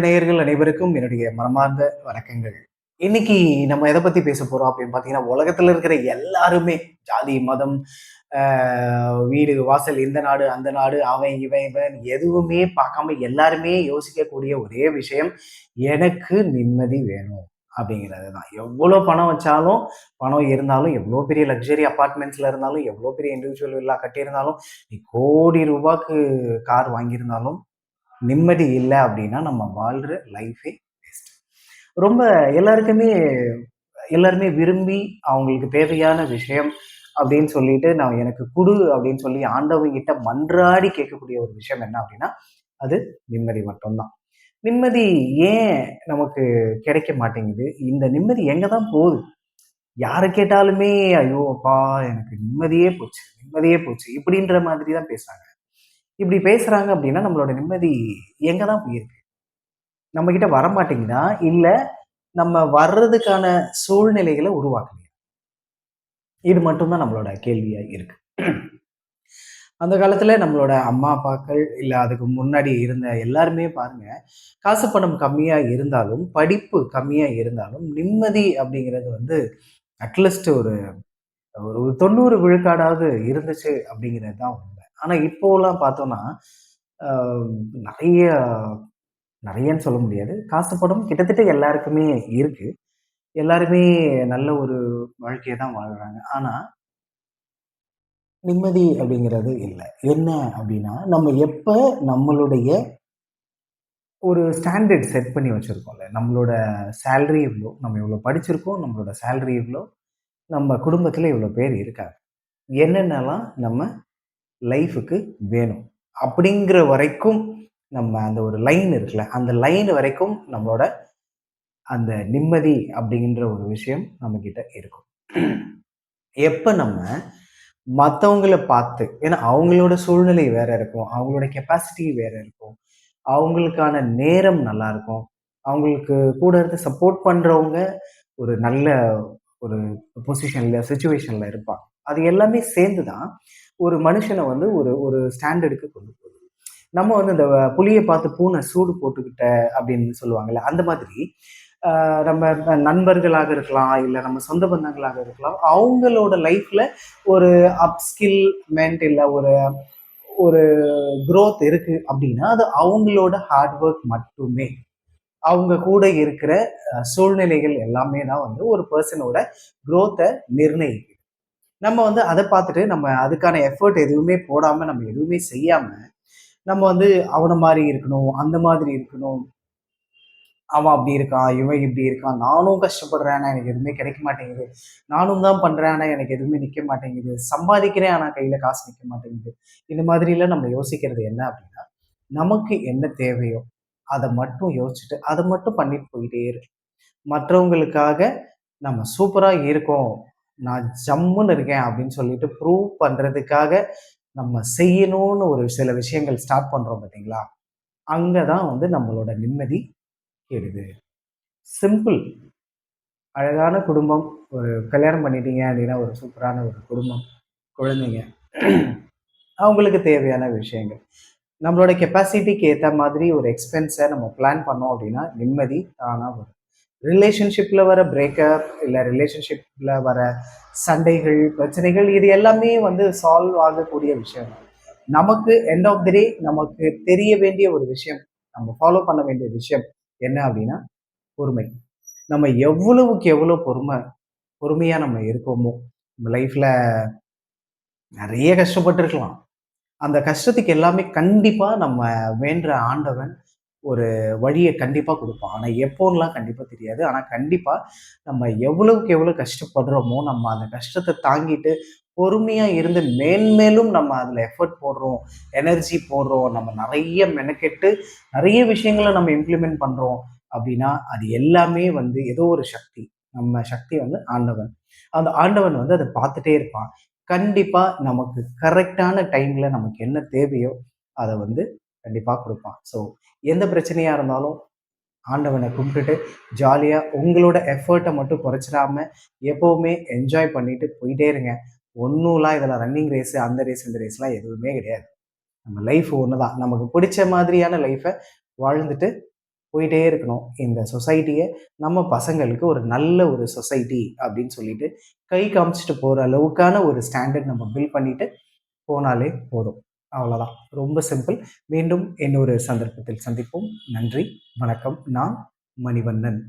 நேயர்கள் அனைவருக்கும் என்னுடைய மனமார்ந்த வணக்கங்கள். இன்னைக்கு நம்ம எதை பத்தி பேச போறோம் அப்படின்னு பாத்தீங்கன்னா உலகத்துல இருக்கிற எல்லாருமே ஜாதி மதம் வீடு வாசல் இந்த நாடு அந்த நாடு அவன் இவன் இவன் எதுவுமே பார்க்காம எல்லாருமே யோசிக்கக்கூடிய ஒரே விஷயம் எனக்கு நிம்மதி வேணும் அப்படிங்கிறது தான் எவ்வளோ பணம் வச்சாலும் பணம் இருந்தாலும் எவ்வளோ பெரிய லக்ஸரி அப்பார்ட்மெண்ட்ஸில் இருந்தாலும் எவ்வளோ பெரிய இண்டிவிஜுவல் வில்லா கட்டியிருந்தாலும் நீ கோடி ரூபாய்க்கு கார் வாங்கியிருந்தாலும் நிம்மதி இல்லை அப்படின்னா நம்ம வாழ்கிற லைஃபே வேஸ்ட் ரொம்ப எல்லாருக்குமே எல்லாருமே விரும்பி அவங்களுக்கு தேவையான விஷயம் அப்படின்னு சொல்லிட்டு நான் எனக்கு குடு அப்படின்னு சொல்லி ஆண்டவங்கிட்ட மன்றாடி கேட்கக்கூடிய ஒரு விஷயம் என்ன அப்படின்னா அது நிம்மதி மட்டும்தான். நிம்மதி ஏன் நமக்கு கிடைக்க மாட்டேங்குது? இந்த நிம்மதி எங்கே தான் போகுது? யாரை கேட்டாலுமே ஐயோ அப்பா எனக்கு நிம்மதியே போச்சு நிம்மதியே போச்சு இப்படின்ற மாதிரி தான் பேசுறாங்க. இப்படி பேசுகிறாங்க அப்படின்னா நம்மளோட நிம்மதி எங்கே தான் போயிருக்கு. நம்ம கிட்ட வர மாட்டேங்குதா நம்ம வர்றதுக்கான சூழ்நிலைகளை உருவாக்கலையா? இது மட்டும்தான் நம்மளோட கேள்வியாக இருக்கு. அந்த காலத்தில் நம்மளோட அம்மா அப்பாக்கள் இல்லை அதுக்கு முன்னாடி இருந்த எல்லாருமே பாருங்கள் காசு பணம் கம்மியாக இருந்தாலும் படிப்பு கம்மியாக இருந்தாலும் நிம்மதி அப்படிங்கிறது வந்து அட்லீஸ்ட் ஒரு ஒரு தொண்ணூறு விழுக்காடாவது இருந்துச்சு அப்படிங்கிறது தான் உண்மை. ஆனால் இப்போலாம் பார்த்தோன்னா நிறைய நிறையன்னு சொல்ல முடியாது. காசு கிட்டத்தட்ட எல்லாருக்குமே இருக்கு. எல்லாருமே நல்ல ஒரு வாழ்க்கையை தான் வாழ்கிறாங்க ஆனால் நிம்மதி அப்படிங்கிறது இல்லை. என்ன அப்படின்னா நம்ம எப்போ நம்மளுடைய ஒரு ஸ்டாண்டர்ட் செட் பண்ணி வச்சுருக்கோம்ல நம்மளோட சேல்ரி இவ்வளோ நம்ம இவ்வளோ படிச்சிருக்கோம் நம்மளோட சேல்ரி இவ்வளோ நம்ம குடும்பத்தில் இவ்வளோ பேர் இருக்காங்க. என்னென்னலாம் நம்ம லைஃபுக்கு வேணும். அப்படிங்கிற வரைக்கும் நம்ம அந்த ஒரு லைன் இருக்குல்ல அந்த லைன் வரைக்கும் நம்மளோட அந்த நிம்மதி அப்படிங்கிற ஒரு விஷயம் நம்ம இருக்கும். எப்போ நம்ம மற்றவங்கள பார்த்து ஏன்னா அவங்களோட சூழ்நிலை வேற இருக்கும் அவங்களோட கெப்பாசிட்டி வேற இருக்கும் அவங்களுக்கான நேரம் நல்லா இருக்கும் அவங்களுக்கு கூட இருந்து சப்போர்ட் பண்ணுறவங்க ஒரு நல்ல ஒரு பொசிஷனில் சுச்சுவேஷனில் இருப்பாங்க. அது எல்லாமே சேர்ந்து தான் ஒரு மனுஷனை வந்து ஒரு ஒரு ஸ்டாண்டர்டுக்கு கொண்டு போகுது. நம்ம வந்து இந்த புளியை பார்த்து பூனை சூடு போட்டுக்கிட்ட அப்படின்னு சொல்லுவாங்கல்ல அந்த மாதிரி நம்ம நண்பர்களாக இருக்கலாம் இல்லை நம்ம சொந்த பந்தங்களாக இருக்கலாம் அவங்களோட லைஃப்ல ஒரு அப்ஸ்கில் மென்ட் இல்லை ஒரு ஒரு க்ரோத் இருக்கு அப்படின்னா அது அவங்களோட ஹார்ட் ஒர்க் மட்டுமே. அவங்க கூட இருக்கிற சூழ்நிலைகள் எல்லாமே தான் வந்து ஒரு பர்சனோட க்ரோத்தை நிர்ணயிக்கும். நம்ம வந்து அதை பார்த்துட்டு நம்ம அதுக்கான எஃபர்ட் எதுவுமே போடாமல் நம்ம எதுவுமே செய்யாமல் நம்ம வந்து அவனை மாதிரி இருக்கணும் அந்த மாதிரி இருக்கணும். அவன் அப்படி இருக்கான் இவன் இப்படி இருக்கான். நானும் கஷ்டப்படுறேன் ஆனால் எனக்கு எதுவுமே கிடைக்க மாட்டேங்குது. நானும் தான் பண்ணுறேன் ஆனால் எனக்கு எதுவுமே நிற்க மாட்டேங்குது. சம்பாதிக்கிறேன் ஆனால் கையில் காசு நிற்க மாட்டேங்குது. இந்த மாதிரிலாம் நம்ம யோசிக்கிறது என்ன அப்படின்னா நமக்கு என்ன தேவையோ அதை மட்டும் யோசிச்சுட்டு அதை மட்டும் பண்ணிட்டு போயிட்டே இருக்கு மற்றவங்களுக்காக நம்ம சூப்பராக இருக்கோம். நான் ஜம்முன்னு இருக்கேன் அப்படின்னு சொல்லிட்டு ப்ரூவ் பண்ணுறதுக்காக நம்ம செய்யணும்னு ஒரு சில விஷயங்கள் ஸ்டார்ட் பண்ணுறோம் பார்த்தீங்களா அங்கே தான் வந்து நம்மளோட நிம்மதி கேடுது. சிம்பிள் அழகான குடும்பம். ஒரு கல்யாணம் பண்ணிட்டீங்க அப்படின்னா ஒரு சூப்பரான ஒரு குடும்பம். குழந்தைங்க. அவங்களுக்கு தேவையான விஷயங்கள். நம்மளோட கெப்பாசிட்டிக்கு ஏற்ற மாதிரி ஒரு எக்ஸ்பென்ஸை நம்ம பிளான் பண்ணோம் அப்படின்னா நிம்மதி தானாக வரும். ரிலேஷன்ஷிப்பில் வர பிரேக்கப் இல்லை ரிலேஷன்ஷிப்பில் வர சண்டைகள் பிரச்சனைகள் இது எல்லாமே வந்து சால்வ் ஆகக்கூடிய விஷயம். நமக்கு எண்ட் ஆஃப் தி டே நமக்கு தெரிய வேண்டிய ஒரு விஷயம் நம்ம ஃபாலோ பண்ண வேண்டிய விஷயம் என்ன அப்படின்னா பொறுமை. நம்ம எவ்வளவுக்கு எவ்வளோ பொறுமை பொறுமையாக நம்ம இருக்கோமோ நம்ம லைஃப்பில் நிறைய கஷ்டப்பட்டுருக்கலாம். அந்த கஷ்டத்துக்கு எல்லாமே கண்டிப்பாக நம்ம வேண்ட ஆண்டவன் ஒரு வழியை கண்டிப்பாக கொடுப்பான். ஆனால் எப்போன்னெலாம் கண்டிப்பாக தெரியாது. ஆனால் கண்டிப்பாக நம்ம எவ்வளவுக்கு எவ்வளோ கஷ்டப்படுறோமோ நம்ம அந்த கஷ்டத்தை தாங்கிட்டு பொறுமையாக இருந்து மேன்மேலும் நம்ம அதில் எஃபர்ட் போடுறோம் எனர்ஜி போடுறோம் நம்ம நிறைய மெனக்கெட்டு நிறைய விஷயங்களை நம்ம இம்ப்ளிமெண்ட் பண்ணுறோம் அப்படின்னா அது எல்லாமே வந்து ஏதோ ஒரு சக்தி. நம்ம சக்தி வந்து ஆண்டவன். அந்த ஆண்டவன் வந்து அதை பார்த்துட்டே இருப்பான். கண்டிப்பாக நமக்கு கரெக்டான டைமில் நமக்கு என்ன தேவையோ அதை வந்து கண்டிப்பாக கொடுப்பான். ஸோ எந்த பிரச்சனையாக இருந்தாலும் ஆண்டவனை கும்பிட்டுட்டு ஜாலியாக உங்களோட எஃபர்ட்டை மட்டும் குறைச்சிடாம எப்போவுமே என்ஜாய் பண்ணிட்டு போயிட்டே இருங்க. ஒன்றும்லாம் இதில் ரன்னிங் ரேஸு அந்த ரேஸ் இந்த ரேஸ்லாம் எதுவுமே கிடையாது. நம்ம லைஃப் ஒன்று தான் நமக்கு பிடிச்ச மாதிரியான லைஃப்பை வாழ்ந்துட்டு போயிட்டே இருக்கணும். இந்த சொசைட்டியை நம்ம பசங்களுக்கு ஒரு நல்ல ஒரு சொசைட்டி அப்படின்னு சொல்லிட்டு கை காமிச்சிட்டு போகிற அளவுக்கான ஒரு ஸ்டாண்டர்ட் நம்ம பில் பண்ணிட்டு போனாலே போதும். அவ்வளோதான் ரொம்ப சிம்பிள் மீண்டும் இன்னொரு சந்தர்ப்பத்தில் சந்திப்போம். நன்றி. வணக்கம். நான் மணிவண்ணன்.